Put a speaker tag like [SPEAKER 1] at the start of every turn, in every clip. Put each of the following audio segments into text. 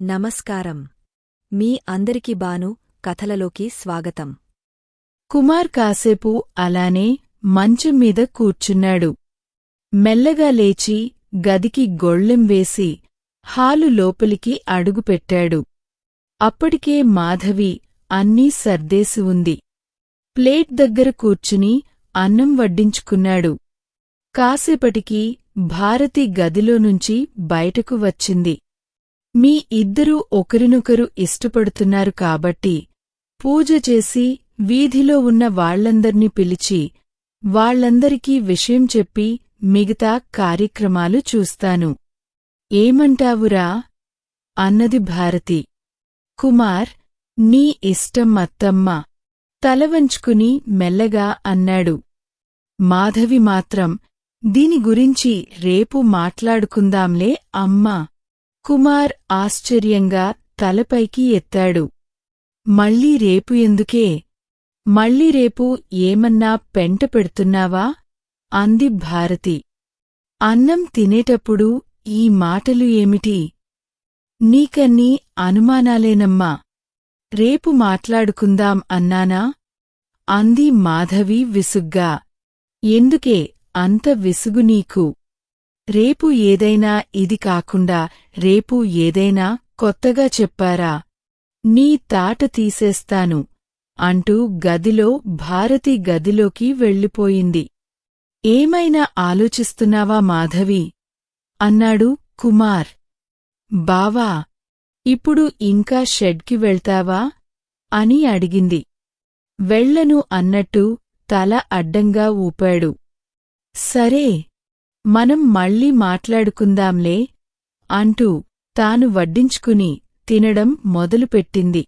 [SPEAKER 1] నమస్కారం. మీ అందరికి బాను కథలలోకి స్వాగతం.
[SPEAKER 2] కుమార్ కాసేపు అలానే మంచం మీద కూర్చున్నాడు. మెల్లగా లేచి గదికి గొళ్ళెం వేసి హాలు లోపలికి అడుగుపెట్టాడు అప్పటికే మాధవి అన్నీ సర్దేసి ఉంది. ప్లేట్ దగ్గర కూర్చుని అన్నం వడ్డించుకున్నాడు. కాసేపటికి భారతి గదిలో నుంచి బయటకు వచ్చింది. మీ ఇద్దరూ ఒకరినొకరు ఇష్టపడుతున్నారు కాబట్టి పూజ చేసి వీధిలో ఉన్న వాళ్ళందర్నీ పిలిచి వాళ్ళందరికీ విషయం చెప్పి మిగతా కార్యక్రమాలు చూస్తాను. ఏమంటావురా? అన్నది భారతి. కుమార్ నీ ఇష్టం అత్తమ్మ. తలవంచుకుని మెల్లగా అన్నాడు. మాధవి మాత్రం దీని గురించి రేపు మాట్లాడుకుందాంలే అమ్మా. కుమార్ ఆశ్చర్యంగా తలపైకి ఎత్తాడు. మళ్ళీ రేపు ఎందుకే? మళ్ళీ రేపు ఏమన్నా పెంట పెడుతున్నావా? అంది భారతి. అన్నం తినేటప్పుడు ఈ మాటలు ఏమిటి? నీకన్నీ అనుమానాలేనమ్మా. రేపు మాట్లాడుకుందాం అన్నానా? అంది మాధవి విసుగ్గా. ఎందుకే అంత విసుగు నీకు? రేపు ఏదైనా ఇది కాకుండా రేపు ఏదైనా కొత్తగా చెప్పారా? నీ తాట తీసేస్తాను అంటూ గదిలో భారతి గదిలోకి వెళ్ళిపోయింది. ఏమైనా ఆలోచిస్తున్నావా మాధవి? అన్నాడు కుమార్. బావా ఇప్పుడు ఇంకా షెడ్కి వెళ్తావా? అని అడిగింది. వెళ్ళను అన్నట్టు తల అడ్డంగా ఊపాడు. సరే మనం మళ్ళీ మాట్లాడుకుందాంలే అంటూ తాను వడ్డించుకుని తినడం మొదలుపెట్టింది.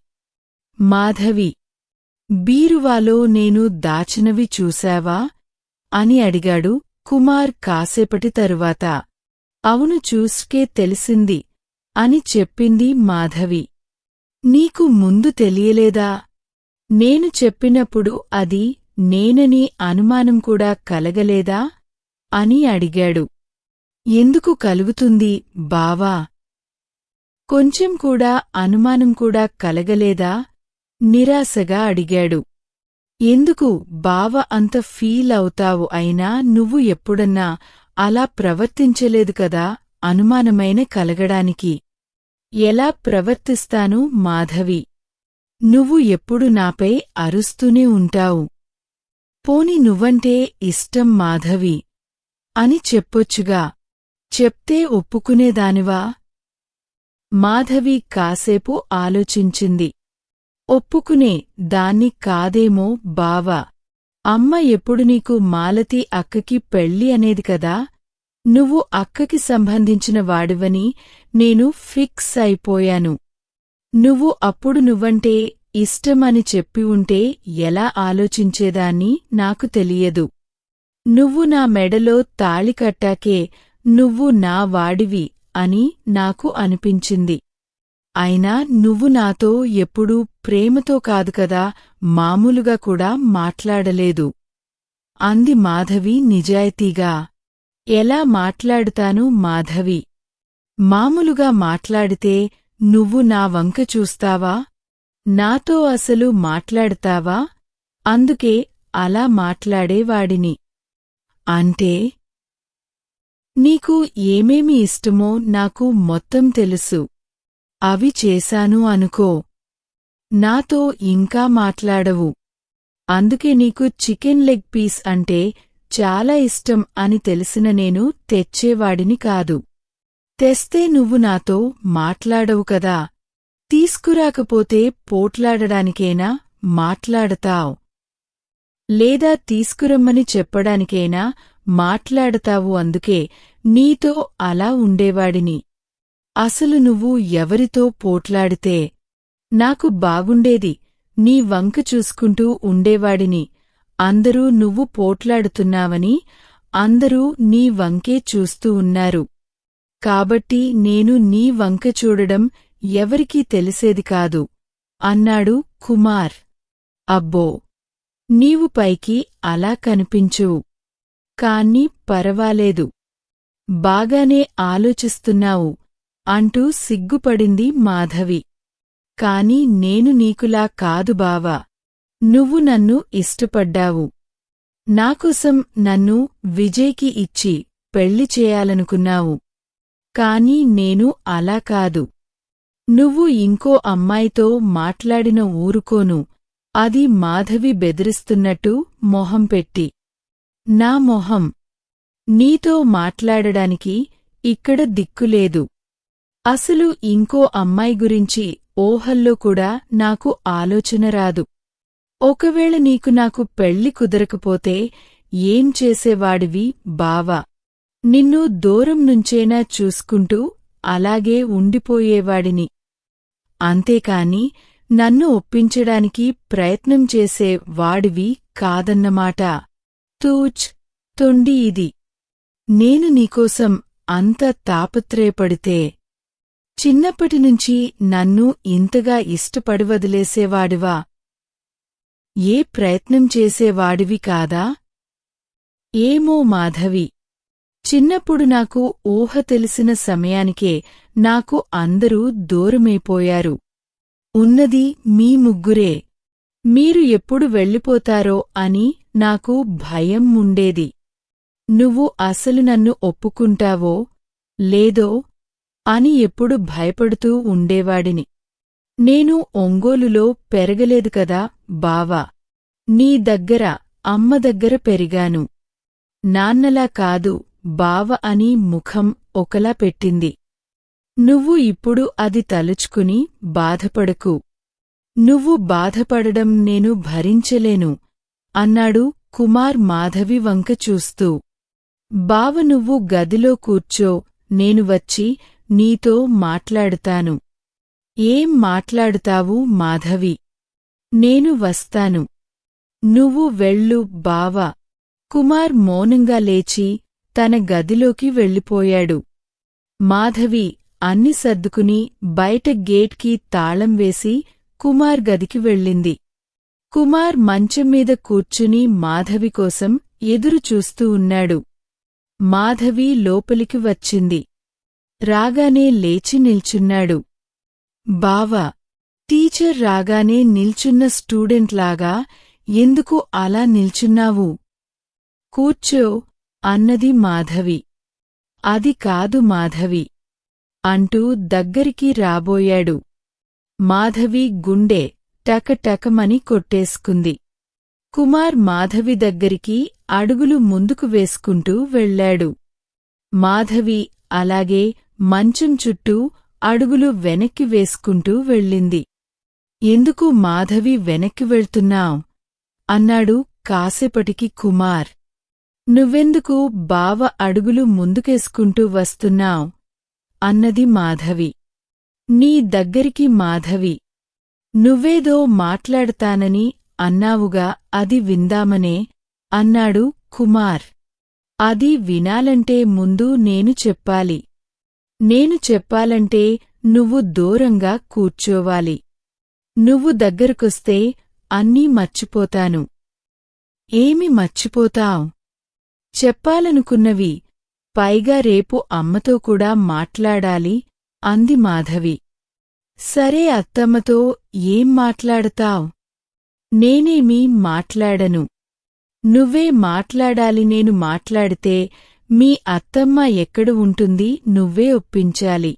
[SPEAKER 2] మాధవి బీరువాలో నేను దాచినవి చూశావా? అని అడిగాడు కుమార్ కాసేపటి తరువాత. అవును చూస్కే తెలిసింది అని చెప్పింది మాధవి. నీకు ముందు తెలియలేదా? నేను చెప్పినప్పుడు అది నేనని అనుమానం కూడా కలగలేదా? అని అడిగాడు. ఎందుకు కలుగుతుంది బావా? కొంచెం కూడా అనుమానం కూడా కలగలేదా? నిరాశగా అడిగాడు. ఎందుకు బావ అంత ఫీల్ అవుతావు అయినా నువ్వు ఎప్పుడన్నా అలా ప్రవర్తించలేదు కదా అనుమానమైన కలగడానికి. ఎలా ప్రవర్తిస్తాను మాధవి? నువ్వు ఎప్పుడు నాపై అరుస్తూనే ఉంటావు. పోని నువ్వంటే ఇష్టం మాధవి. అని చెప్పొచ్చుగా. చెప్తే ఒప్పుకునేదానివా? మాధవి కాసేపు ఆలోచించింది. ఒప్పుకునే దాన్ని కాదేమో బావా. అమ్మ ఎప్పుడు నీకు మాలతి అక్కకి పెళ్ళి అనేది కదా? నువ్వు అక్కకి సంబంధించిన వాడివని నేను ఫిక్స్ అయిపోయాను. నువ్వు అప్పుడు నువ్వంటే ఇష్టమని చెప్పి ఉంటే ఎలా ఆలోచించేదాన్ని నాకు తెలియదు. నువ్వు నా మెడలో తాళి కట్టాకే నువ్వు నా వాడివి అని నాకు అనిపించింది. అయినా నువ్వు నాతో ఎప్పుడూ ప్రేమతో కాదు కదా మామూలుగా కూడా మాట్లాడలేదు. అంది మాధవి నిజాయితీగా. ఎలా మాట్లాడుతాను మాధవి? మామూలుగా మాట్లాడితే నువ్వు నా వంక చూస్తావా? నాతో అసలు మాట్లాడతావా? అందుకే అలా మాట్లాడేవాడిని. అంటే నీకు ఏమేమి ఇష్టమో నాకు మొత్తం తెలుసు. అవి చేశాను అనుకో. నాతో ఇంకా మాట్లాడవు. అందుకే నీకు చికెన్ లెగ్ పీస్ అంటే చాలా ఇష్టం అని తెలిసిన నేను తెచ్చేవాడిని కాదు. తెస్తే నువ్వు నాతో మాట్లాడవు కదా. తీసుకురాకపోతే పోట్లాడడానికేనా మాట్లాడతావ్? లేదా తీసుకురమ్మని చెప్పడానికైనా మాట్లాడతావు అందుకే నీతో అలా ఉండేవాడిని. అసలు నువ్వు ఎవరితో పోట్లాడితే? నాకు బాగుండేది. నీ వంక చూసుకుంటూ ఉండేవాడిని. అందరూ నువ్వు పోట్లాడుతున్నావని అందరూ నీ వంకే చూస్తూ ఉన్నారు. కాబట్టి నేను నీ వంక చూడడం ఎవరికీ తెలిసేది కాదు. అన్నాడు కుమార్. అబ్బో! నీవు పైకి అలా కనిపించువు. కాన్ని పరవాలేదు. బాగానే ఆలోచిస్తున్నావు అంటూ సిగ్గుపడింది మాధవి. కాని నేను నీకులా కాదు బావా. నువ్వు నన్ను ఇష్టపడ్డావు. నాకోసం నన్ను విజయ్కి ఇచ్చి పెళ్ళి చేయాలనుకున్నావు. కాని నేను అలా కాదు. నువ్వు ఇంకో అమ్మాయితో మాట్లాడిన ఊరుకోను. అది మాధవి బెదిరిస్తున్నట్టు మొహం పెట్టి. నా మొహం. నీతో మాట్లాడడానికి ఇక్కడ దిక్కులేదు అసలు ఇంకో అమ్మాయి గురించి ఓహల్లో కూడా నాకు ఆలోచన రాదు. ఒకవేళ నీకు నాకు పెళ్ళి కుదరకపోతే ఏం చేసేవాడివి బావా? నిన్ను దూరం నుంచేనా చూసుకుంటూ అలాగే ఉండిపోయేవాడిని. అంతేకాని నన్ను ఒప్పించడానికి ప్రయత్నం చేసే వాడివి కాదన్నమాట. తూచ్ తొండి ఇది. నేను నీకోసం అంత తాపత్రయపడితే చిన్నప్పటినుంచి నన్ను ఇంతగా ఇష్టపడి వదిలేసేవాడివా ఏ ప్రయత్నం చేసేవాడివి కాదా? ఏమో మాధవి చిన్నప్పుడు నాకు ఊహ తెలిసిన సమయానికే నాకు అందరూ దూరమైపోయారు. ఉన్నది మీ ముగ్గురే. మీరు ఎప్పుడు వెళ్ళిపోతారో అని నాకు భయం ఉండేది. నువ్వు అసలు నన్ను ఒప్పుకుంటావో లేదో అని ఎప్పుడు భయపడుతూ ఉండేవాడిని. నేను ఒంగోలులో పెరగలేదు కదా బావా. నీ దగ్గర అమ్మ దగ్గర పెరిగాను. నాన్నలా కాదు బావ అని ముఖం ఒకలా పెట్టింది. నువ్వు ఇప్పుడు అది తలుచుకుని బాధపడకు. నువ్వు బాధపడడం నేను భరించలేను అన్నాడు కుమార్ మాధవి వంక చూస్తూ. బావ నువ్వు గదిలో కూర్చో నేను వచ్చి నీతో మాట్లాడుతాను. ఏం మాట్లాడుతావు మాధవి? నేను వస్తాను. నువ్వు వెళ్ళు బావా. కుమార్ మౌనంగా లేచి తన గదిలోకి వెళ్ళిపోయాడు. మాధవి అన్ని సర్దుకుని బయట గేట్కి తాళం వేసి కుమార్ గదికి వెళ్ళింది. కుమార్ మంచం మీద కూర్చుని మాధవి కోసం ఎదురుచూస్తూ ఉన్నాడు. మాధవి లోపలికి వచ్చింది. రాగానే లేచి నిల్చున్నాడు. బావా టీచర్ రాగానే నిల్చున్న స్టూడెంట్లాగా ఎందుకు అలా నిల్చున్నావు? కూర్చో అన్నది మాధవి. అది కాదు మాధవి. అంటూ దగ్గరికి రాబోయాడు. మాధవి గుండె టకటకమని కొట్టేసుకుంది. కుమార్ మాధవి దగ్గరికి అడుగులు ముందుకు వేసుకుంటూ వెళ్ళాడు. మాధవి అలాగే మంచం చుట్టూ అడుగులు వెనక్కి వేసుకుంటూ వెళ్ళింది. ఎందుకు మాధవి వెనక్కి వెళ్తున్నావ్ అన్నాడు కాసేపటికి కుమార్. నువ్వెందుకు బావ అడుగులు ముందుకేసుకుంటూ వస్తున్నావ్? అన్నది మాధవి. నీ దగ్గరికి మాధవి. నువ్వేదో మాట్లాడతానని అన్నావుగా అది విందామనే అన్నాడు కుమార్. అది వినాలంటే ముందు నేను చెప్పాలి. నేను చెప్పాలంటే నువ్వు దూరంగా కూర్చోవాలి. నువ్వు దగ్గరకొస్తే అన్నీ మర్చిపోతాను. ఏమి మర్చిపోతావ్? చెప్పాలనుకున్నవి పైగా రేపు అమ్మతో కూడా మాట్లాడాలి అంది మాధవి. సరే అత్తమ్మతో ఏం మాట్లాడతావ్? నేనేమీ మాట్లాడను. నువ్వే మాట్లాడాలి నేను మాట్లాడితే మీ అత్తమ్మ ఎక్కడ ఉంటుంది నువ్వే ఒప్పించాలి.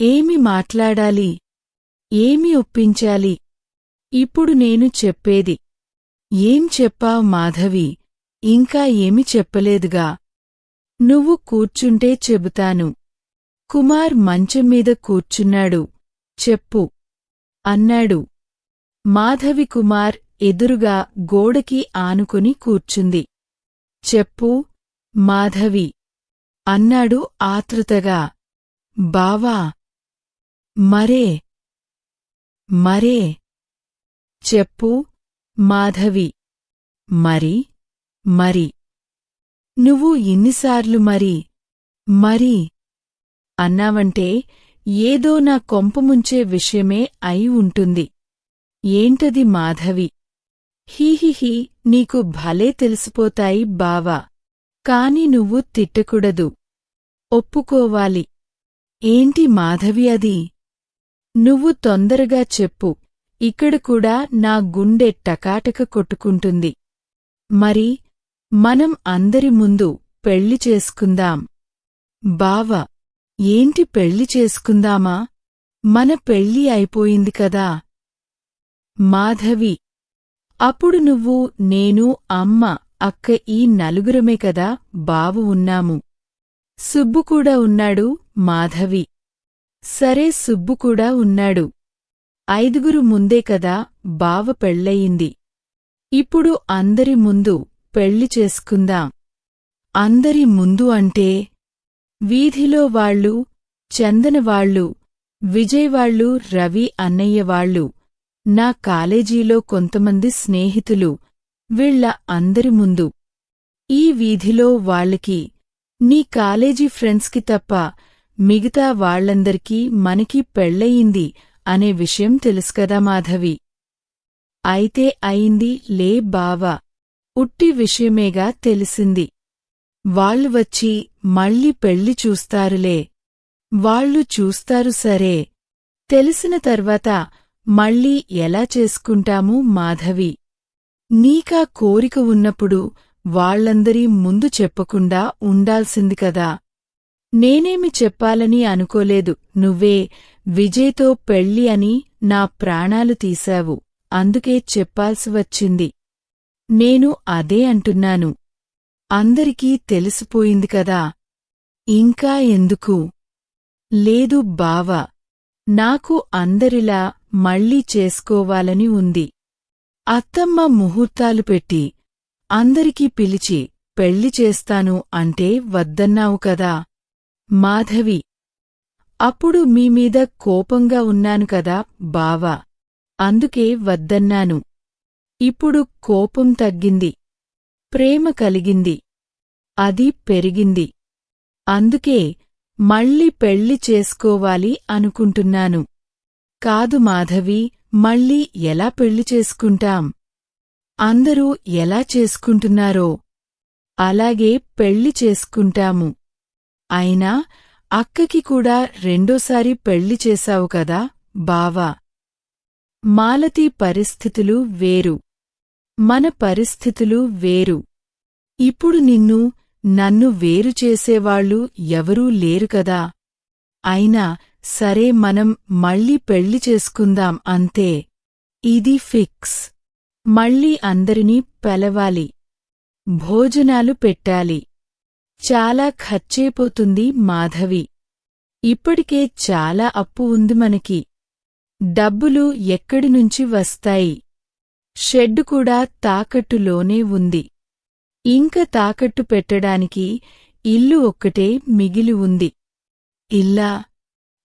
[SPEAKER 2] ఏమి మాట్లాడాలి? ఏమి ఒప్పించాలి? ఇప్పుడు నేను చెప్పేది. ఏం చెప్పావ్ మాధవి? ఇంకా ఏమి చెప్పలేదుగా? నువ్వు కూర్చుంటే చెబుతాను. కుమార్ మంచం మీద కూర్చున్నాడు. చెప్పు. అన్నాడు. మాధవి కుమార్ ఎదురుగా గోడకి ఆనుకుని కూర్చుంది. చెప్పు. మాధవి. అన్నాడు ఆతృతగా. బావా. మరే. మరే. చెప్పు. మాధవి. మరి. మరి. నువ్వు ఇన్నిసార్లు మరి మరి అన్నావంటే ఏదో నా కొంపముంచే విషయమే అయి ఉంటుంది. ఏంటది మాధవి? హీహిహి నీకు భలే తెలిసిపోతాయి బావా. కాని నువ్వు తిట్టకూడదు. ఒప్పుకోవాలి. ఏంటి మాధవి అది? నువ్వు తొందరగా చెప్పు. ఇక్కడ కూడా నా గుండె టకాటక కొట్టుకుంటుంది. మరి మనం అందరి ముందు పెళ్ళి చేసుకుందాం. బావ ఏంటి పెళ్ళి చేసుకుందామా? మన పెళ్ళి అయిపోయింది కదా. మాధవి అప్పుడు నువ్వు నేను అమ్మ అక్క ఈ నలుగురమే కదా బావు ఉన్నాము. సుబ్బు కూడా ఉన్నాడు మాధవి. సరే సుబ్బు కూడా ఉన్నాడు. ఐదుగురు ముందే కదా బావ పెళ్ళయింది. ఇప్పుడు అందరి ముందు పెళ్ళి చేసుకుందాం. అందరి ముందు అంటే వీధిలో వాళ్ళు చందనవాళ్ళు విజయవాళ్ళు రవి అన్నయ్యవాళ్ళు నా కాలేజీలో కొంతమంది స్నేహితులు వీళ్ళ అందరి ముందు. ఈ వీధిలో వాళ్ళకి నీ కాలేజీ ఫ్రెండ్స్కి తప్ప మిగతా వాళ్ళందరికీ మనకి పెళ్ళయింది అనే విషయం తెలుసుకదా మాధవి. అయితే అయింది లే బావా. ఉట్టి విషయమేగా తెలిసింది. వాళ్ళు వచ్చి మళ్ళీ పెళ్ళి చూస్తారులే. వాళ్ళు చూస్తారు సరే. తెలిసిన తర్వాత మళ్ళీ ఎలా చేసుకుంటాము మాధవి? నీకా కోరిక ఉన్నప్పుడు వాళ్ళందరి ముందు చెప్పకుండా ఉండాల్సింది కదా. నేనేమి చెప్పాలని అనుకోలేదు. నువ్వే విజయ్తో పెళ్ళి అని నా ప్రాణాలు తీశావు. అందుకే చెప్పాల్సి వచ్చింది. నేను అదే అంటున్నాను. అందరికీ తెలిసిపోయింది కదా. ఇంకా ఎందుకు? లేదు బావ. నాకు అందరిలా మళ్ళీ చేసుకోవాలని ఉంది. అత్తమ్మ ముహూర్తాలు పెట్టి అందరికీ పిలిచి పెళ్ళి చేస్తాను అంటే వద్దన్నావు కదా. మాధవి. అప్పుడు మీమీద కోపంగా ఉన్నాను కదా బావా. అందుకే వద్దన్నాను. ఇప్పుడు కోపం తగ్గింది. ప్రేమ కలిగింది. అది పెరిగింది. అందుకే మళ్ళీ పెళ్ళి చేసుకోవాలి అనుకుంటున్నాను. కాదు మాధవి మళ్ళీ ఎలా పెళ్ళి చేసుకుంటాం? అందరూ ఎలా చేసుకుంటున్నారో? అలాగే పెళ్ళి చేసుకుంటాము. అయినా అక్కకి కూడా రెండోసారి పెళ్ళి చేశావు కదా బావా? మాలతి పరిస్థితులు వేరు. మన పరిస్థితులు వేరు. ఇప్పుడు నిన్ను నన్ను వేరు చేసేవాళ్ళు ఎవరూ లేరు కదా. అయినా సరే మనం మళ్ళీ పెళ్ళి చేసుకుందాం అంతే. ఇది ఫిక్స్. మళ్ళీ అందరినీ పెలవాలి. భోజనాలు పెట్టాలి. చాలా ఖర్చైపోతుంది మాధవి. ఇప్పటికే చాలా అప్పు ఉంది మనకి. డబ్బులు ఎక్కడినుంచి వస్తాయి? షెడ్డు కూడా తాకట్టులోనే ఉంది. ఇంక తాకట్టు పెట్టడానికి ఇల్లు ఒక్కటే మిగిలి ఉంది. ఇల్లా?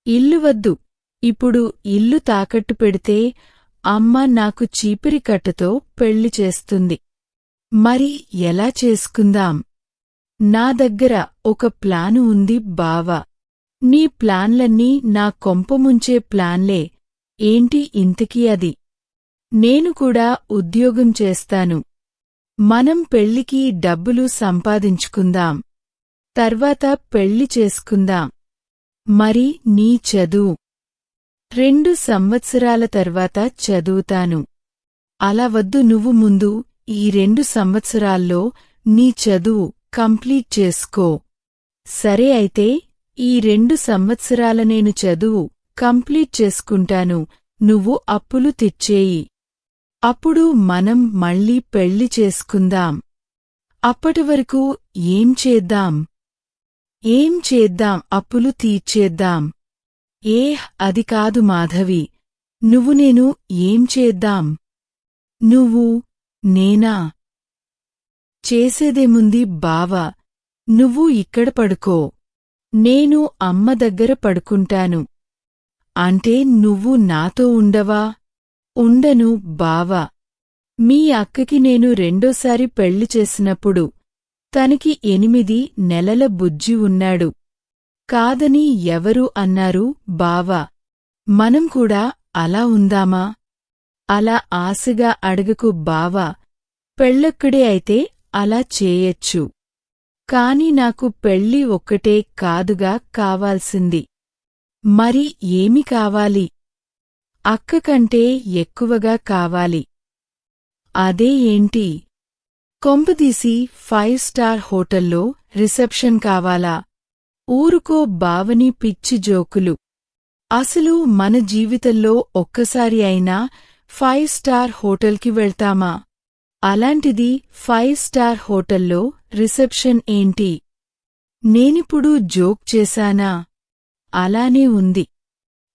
[SPEAKER 2] ఇల్లు వద్దు. ఇప్పుడు ఇల్లు తాకట్టు పెడితే అమ్మ నాకు చీపిరి కట్టతో పెళ్ళి చేస్తుంది. మరి ఎలా చేసుకుందాం? నా దగ్గర ఒక ప్లాను ఉంది బావా. నీ ప్లాన్లన్నీ నా కొంపముంచే ప్లాన్లే. ఏంటి ఇంతకీ అది? నేను కూడా ఉద్యోగం చేస్తాను. మనం పెళ్ళికి డబ్బులు సంపాదించుకుందాం. తర్వాత పెళ్ళి చేసుకుందాం. మరి నీ చదువు. రెండు సంవత్సరాల తర్వాత చదువుతాను. అలా వద్దు నువ్వు ముందు ఈ రెండు సంవత్సరాల్లో నీ చదువు కంప్లీట్ చేసుకో. సరే అయితే ఈ రెండు సంవత్సరాల నేను చదువు కంప్లీట్ చేసుకుంటాను. నువ్వు అప్పులు తెచ్చేయి. అప్పుడు మనం మళ్ళీ పెళ్ళి చేసుకుందాం. అప్పటివరకు ఏం చేద్దాం? ఏం చేద్దాం? అప్పులు తీర్చేద్దాం. ఏహ్ అది కాదు మాధవి. నువ్వు నేను ఏం చేద్దాం? నువ్వు నేనా? చేసేదేముంది బావా నువ్వు ఇక్కడ పడుకో. నేను అమ్మ దగ్గర పడుకుంటాను. అంటే నువ్వు నాతో ఉండవా? ఉండను బావా. మీ అక్కకి నేను రెండోసారి పెళ్ళి చేసినప్పుడు తనకి ఎనిమిది నెలల బుజ్జి ఉన్నాడు. కాదని ఎవరు అన్నారు బావా. మనం కూడా అలా ఉందామా? అలా ఆశగా అడగకు బావా. పెళ్ళొక్కడే అయితే అలా చేయొచ్చు. కాని నాకు పెళ్ళి ఒక్కటే కాదుగా కావాల్సింది. మరి ఏమి కావాలి? అక్క కంటే ఎక్కువగా కావాలి. అదే ఏంటి? కొంపదీసి ఫైవ్ స్టార్ హోటల్లో రిసెప్షన్ కావాలా? ఊరుకో బావని పిచ్చి జోకులు. అసలు మన జీవితంలో ఒక్కసారి అయినా ఫైవ్ స్టార్ హోటల్కి వెళ్తామా? అలాంటిది ఫైవ్ స్టార్ హోటల్లో రిసెప్షన్ ఏంటి? నేనిప్పుడు జోక్ చేశానా? అలానే ఉంది.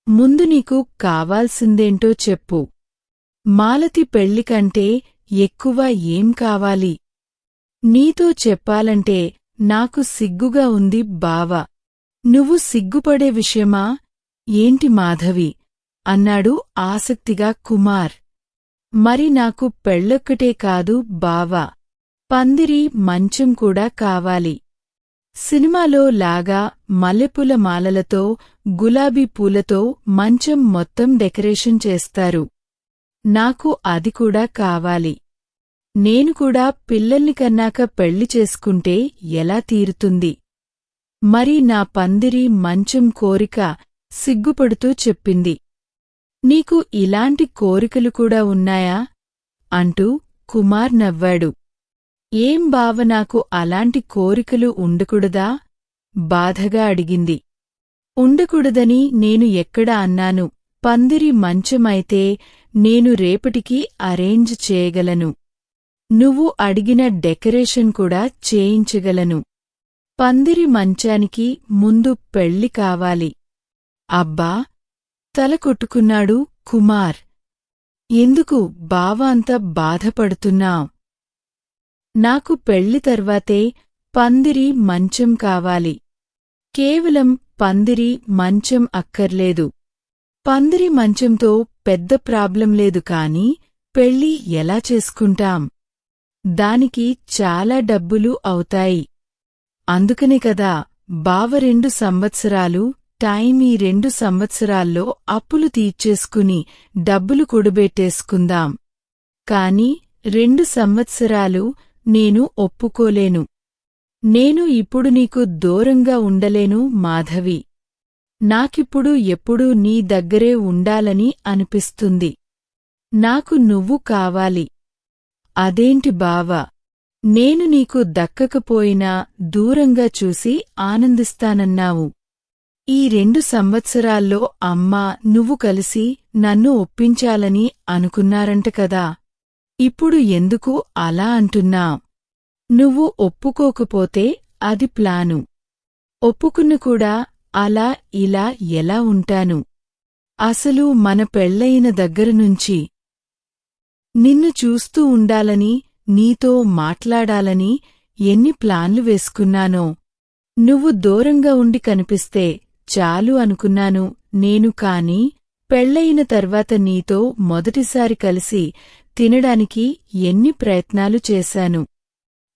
[SPEAKER 2] ముందు నీకు కావాల్సిందేంటో చెప్పు. మాలతి పెళ్ళికంటే ఎక్కువ ఏం కావాలి? నీతో చెప్పాలంటే నాకు సిగ్గుగా ఉంది బావ. నువ్వు సిగ్గుపడే విషయమా? ఏంటి మాధవి? అన్నాడు ఆసక్తిగా కుమార్. మరి నాకు పెళ్ళొక్కటే కాదు బావా. పందిరి మంచం కూడా కావాలి. సినిమాలో లాగా మల్లెపూల మాలలతో గులాబీ పూలతో మంచం మొత్తం డెకరేషన్ చేస్తారు. నాకు అది కూడా కావాలి. నేను కూడా పిల్లల్ని కన్నాక పెళ్ళి చేసుకుంటే ఎలా తీరుతుంది? మరి నా పందిరి మంచం కోరిక సిగ్గుపడుతూ చెప్పింది. నీకు ఇలాంటి కోరికలు కూడా ఉన్నాయా? అంటూ కుమార్ నవ్వాడు. ఏం బావ నాకు అలాంటి కోరికలు ఉండకూడదా? బాధగా అడిగింది. ఉండకూడదని నేను ఎక్కడ అన్నాను? పందిరి మంచమైతే నేను రేపటికి అరేంజ్ చేయగలను. నువ్వు అడిగిన డెకరేషన్ కూడా చేయించగలను. పందిరి మంచానికి ముందు పెళ్ళి కావాలి. అబ్బా! తల కొట్టుకున్నాడు కుమార్. ఎందుకు బావ అంత బాధపడుతున్నావ్ నాకు పెళ్ళి తర్వాతే పందిరి మంచం కావాలి. కేవలం పందిరి మంచం అక్కర్లేదు. పందిరి మంచంతో పెద్ద ప్రాబ్లం లేదు కాని పెళ్ళి ఎలా చేసుకుంటాం? దానికి చాలా డబ్బులు అవుతాయి. అందుకనే కదా బావ రెండు సంవత్సరాలు టైం ఈ రెండు సంవత్సరాల్లో అప్పులు తీర్చేసుకుని డబ్బులు కూడబెట్టేసుకుందాం. కాని రెండు సంవత్సరాలు నేను ఒప్పుకోలేను. నేను ఇప్పుడు నీకు దూరంగా ఉండలేను మాధవి. నాకిప్పుడు ఎప్పుడూ నీ దగ్గరే ఉండాలని అనిపిస్తుంది. నాకు నువ్వు కావాలి. అదేంటి బావా? నేను నీకు దక్కకపోయినా దూరంగా చూసి ఆనందిస్తానన్నావు. ఈ రెండు సంవత్సరాల్లో అమ్మా నువ్వు కలిసి నన్ను ఒప్పించాలని అనుకున్నారంట కదా. ఇప్పుడు ఎందుకు అలా అంటున్నా? నువ్వు ఒప్పుకోకపోతే అది ప్లాను. ఒప్పుకున్న కూడా అలా ఇలా ఎలా ఉంటాను? అసలు మన పెళ్ళయిన దగ్గరనుంచి నిన్ను చూస్తూ ఉండాలని నీతో మాట్లాడాలని ఎన్ని ప్లాన్లు వేసుకున్నానో. నువ్వు దూరంగా ఉండి కనిపిస్తే చాలు అనుకున్నాను నేను కాని పెళ్ళయిన తర్వాత నీతో మొదటిసారి కలిసి తినడానికి ఎన్ని ప్రయత్నాలు చేశాను.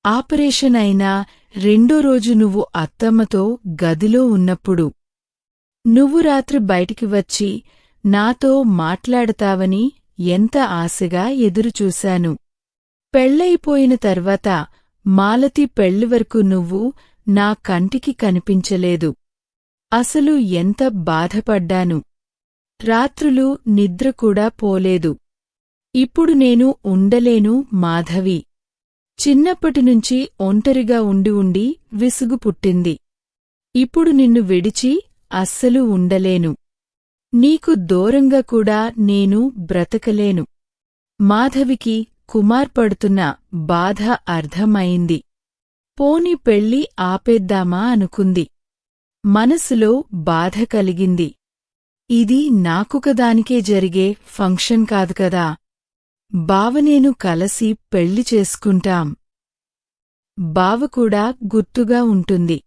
[SPEAKER 2] ఆపరేషన్ అయినా రెండో రోజు నువ్వు అత్తమ్మతో గదిలో ఉన్నప్పుడు. నువ్వు రాత్రి బయటికి వచ్చి నాతో మాట్లాడతావని ఎంత ఆశగా ఎదురుచూశాను. పెళ్ళయిపోయిన తర్వాత మాలతి పెళ్ళి వరకు నువ్వు నా కంటికి కనిపించలేదు. అసలు ఎంత బాధపడ్డాను. రాత్రులు నిద్ర కూడా పోలేదు. ఇప్పుడు నేను ఉండలేను మాధవి. చిన్నప్పటినుంచి ఒంటరిగా ఉండి ఉండి విసుగు పుట్టింది. ఇప్పుడు నిన్ను విడిచి అస్సలు ఉండలేను. నీకు దూరంగా కూడా నేను బ్రతకలేను. మాధవికి కుమార్ పడుతున్న బాధ అర్థమైంది. పోని పెళ్ళి ఆపేద్దామా అనుకుంది. మనసులో బాధ కలిగింది. ఇది నాకొకదానికే జరిగే ఫంక్షన్ కాదు కదా. బావనేను కలసి పెళ్ళి చేసుకుంటాం. బావ కూడా గుర్తుగా ఉంటుంది.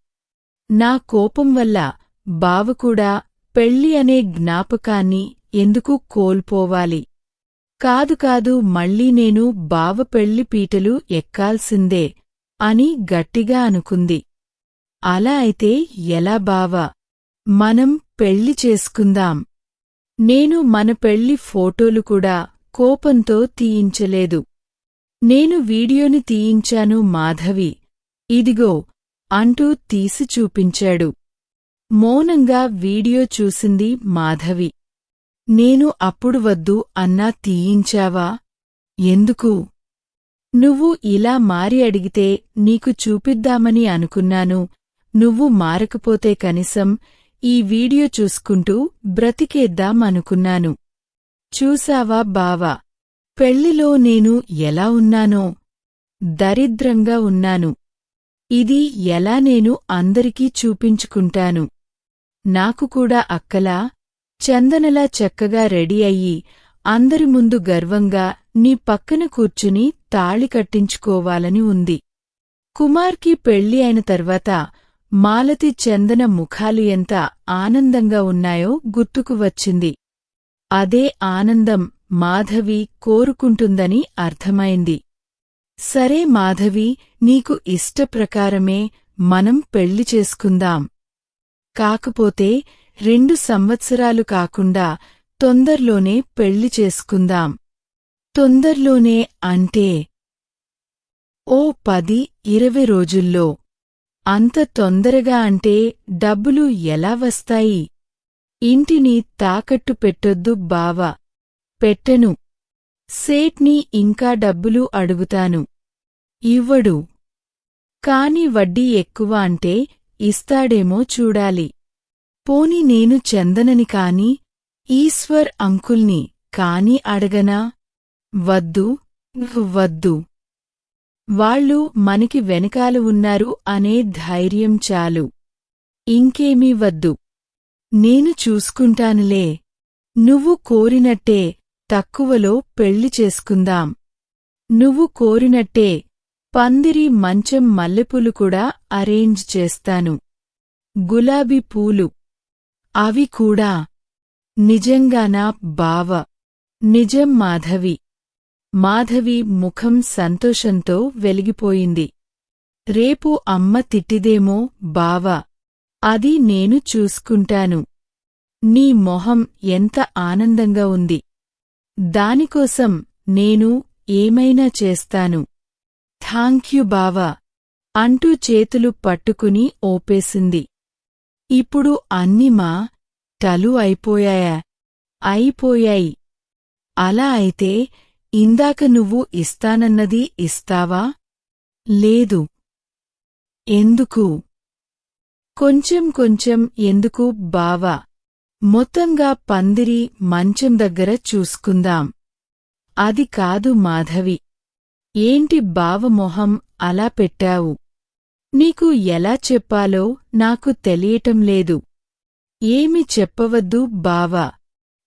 [SPEAKER 2] నా కోపం వల్ల బావ కూడా పెళ్ళి అనే జ్ఞాపకాన్ని ఎందుకు కోల్పోవాలి? కాదు కాదు మళ్ళీ నేను బావ పెళ్ళి పీటలు ఎక్కాల్సిందే అని గట్టిగా అనుకుంది. అలా అయితే ఎలా బావ? మనం పెళ్ళి చేసుకుందాం. నేను మన పెళ్ళి ఫోటోలు కూడా కోపంతో తీయించలేదు. నేను వీడియోని తీయించాను మాధవి. ఇదిగో అంటూ తీసి చూపించాడు. మౌనంగా వీడియో చూసింది మాధవి. నేను అప్పుడు వద్దు అన్నా తీయించావా? ఎందుకు? నువ్వు ఇలా మారి అడిగితే నీకు చూపిద్దామని అనుకున్నాను. నువ్వు మారకపోతే కనీసం ఈ వీడియో చూసుకుంటూ బ్రతికేద్దామనుకున్నాను చూశావా బావా? పెళ్ళిలో నేను ఎలా ఉన్నానో? దరిద్రంగా ఉన్నాను. ఇది ఎలా నేను అందరికీ చూపించుకుంటాను? నాకు కూడా అక్కలా చందనలా చక్కగా రెడీ అయ్యి అందరి ముందు గర్వంగా నీ పక్కన కూర్చుని తాళి కట్టించుకోవాలని ఉంది. కుమార్కి పెళ్ళి అయిన తర్వాత మాలతి చందన ముఖాలు ఎంత ఆనందంగా ఉన్నాయో గుర్తుకు వచ్చింది. అదే ఆనందం మాధవి కోరుకుంటుందని అర్థమైంది. సరే మాధవి నీకు ఇష్టప్రకారమే మనం పెళ్ళి చేసుకుందాం. కాకపోతే రెండు సంవత్సరాలు కాకుండా తొందర్లోనే పెళ్ళి చేసుకుందాం. తొందర్లోనే అంటే? ఓ పది ఇరవై రోజుల్లో. అంత తొందరగా అంటే డబ్బులు ఎలా వస్తాయి? ఇంటిని తాకట్టు పెట్టొద్దు బావా. పెట్టను. సేట్ని ఇంకా డబ్బులు అడుగుతాను. ఇవ్వడు. కాని వడ్డీ ఎక్కువ అంటే ఇస్తాడేమో చూడాలి. పోని నేను చందనని కాని ఈశ్వర్ అంకుల్ని కాని అడగనా? వద్దు. వద్దు. వాళ్ళు మనకి వెనకాల ఉన్నారు అనే ధైర్యం చాలు. ఇంకేమీ వద్దు. నేను చూసుకుంటానులే. నువ్వు కోరినట్టే తక్కువలో పెళ్ళి చేసుకుందాం. నువ్వు కోరినట్టే పందిరి మంచం మల్లెపూలు కూడా అరేంజ్ చేస్తాను. గులాబీ పూలు. అవి కూడా. నిజంగానా బావ? నిజం మాధవి. మాధవి ముఖం సంతోషంతో వెలిగిపోయింది. రేపు అమ్మ తిట్టిదేమో బావా. అది నేను చూసుకుంటాను. నీ మొహం ఎంత ఆనందంగా ఉంది. దానికోసం నేను ఏమైనా చేస్తాను. థాంక్యూ బావా అంటూ చేతులు పట్టుకుని ఓపేసింది. ఇప్పుడు అన్ని మా టలు అయిపోయాయా? అయిపోయాయి. అలా అయితే ఇందాక నువ్వు ఇస్తానన్నది ఇస్తావా? లేదు. ఎందుకు? కొంచెం కొంచెం ఎందుకు బావా? మొత్తంగా పందిరి మంచం దగ్గర చూసుకుందాం. అది కాదు మాధవి. ఏంటి బావమొహం అలా పెట్టావు? నీకు ఎలా చెప్పాలో నాకు తెలియటం లేదు. ఏమి చెప్పవద్దు బావా.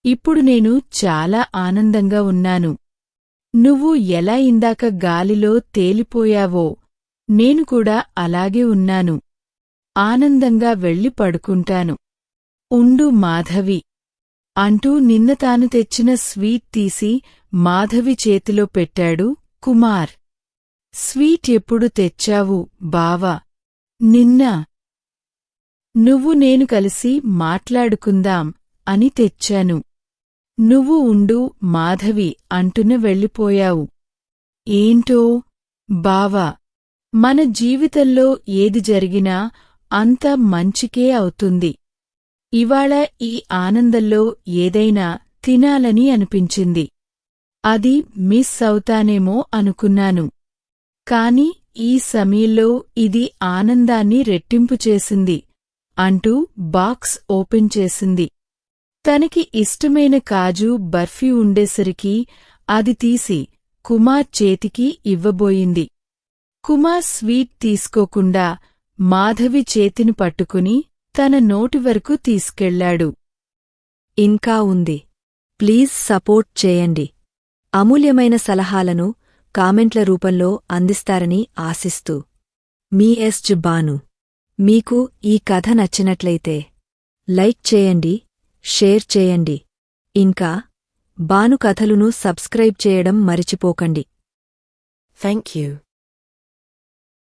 [SPEAKER 2] ఇప్పుడు నేను చాలా ఆనందంగా ఉన్నాను. నువ్వు ఎలా ఇందాక గాలిలో తేలిపోయావో నేను కూడా అలాగే ఉన్నాను. ఆనందంగా వెళ్ళి పడుకుంటాను. ఉండు మాధవి. అంటూ నిన్న తాను తెచ్చిన స్వీట్ తీసి మాధవి చేతిలో పెట్టాడు కుమార్. స్వీట్ ఎప్పుడు తెచ్చావు బావా? నిన్న. నువ్వు నేను కలిసి మాట్లాడుకుందాం అని తెచ్చాను. నువ్వు ఉండు మాధవి అంటున్న వెళ్ళిపోయావు. ఏంటో? బావా. మన జీవితంలో ఏది జరిగినా అంత మంచికే అవుతుంది. ఇవాళ ఈ ఆనందంలో ఏదైనా తినాలని అనిపించింది. అది మిస్ అవుతానేమో అనుకున్నాను. కాని ఈ సమయంలో ఇది ఆనందాన్ని రెట్టింపు చేసింది అంటూ బాక్స్ ఓపెన్ చేసింది. తనకి ఇష్టమైన కాజు బర్ఫీ ఉండేసరికి అది తీసి కుమార్ చేతికి ఇవ్వబోయింది. కుమార్ స్వీట్ తీసుకోకుండా మాధవి చేతిని పట్టుకుని తన నోటి వరకు తీసుకెళ్ళాడు.
[SPEAKER 1] ఇంకా ఉంది. ప్లీజ్ సపోర్ట్ చేయండి. అమూల్యమైన సలహాలను కామెంట్ల రూపంలో అందిస్తారని ఆశిస్తూ. మీ ఎస్ బాను మీకు ఈ కథ నచ్చినట్లయితే లైక్ చేయండి షేర్ చేయండి. ఇంకా బాను కథలును సబ్స్క్రైబ్ చేయడం మరిచిపోకండి.
[SPEAKER 3] Thank you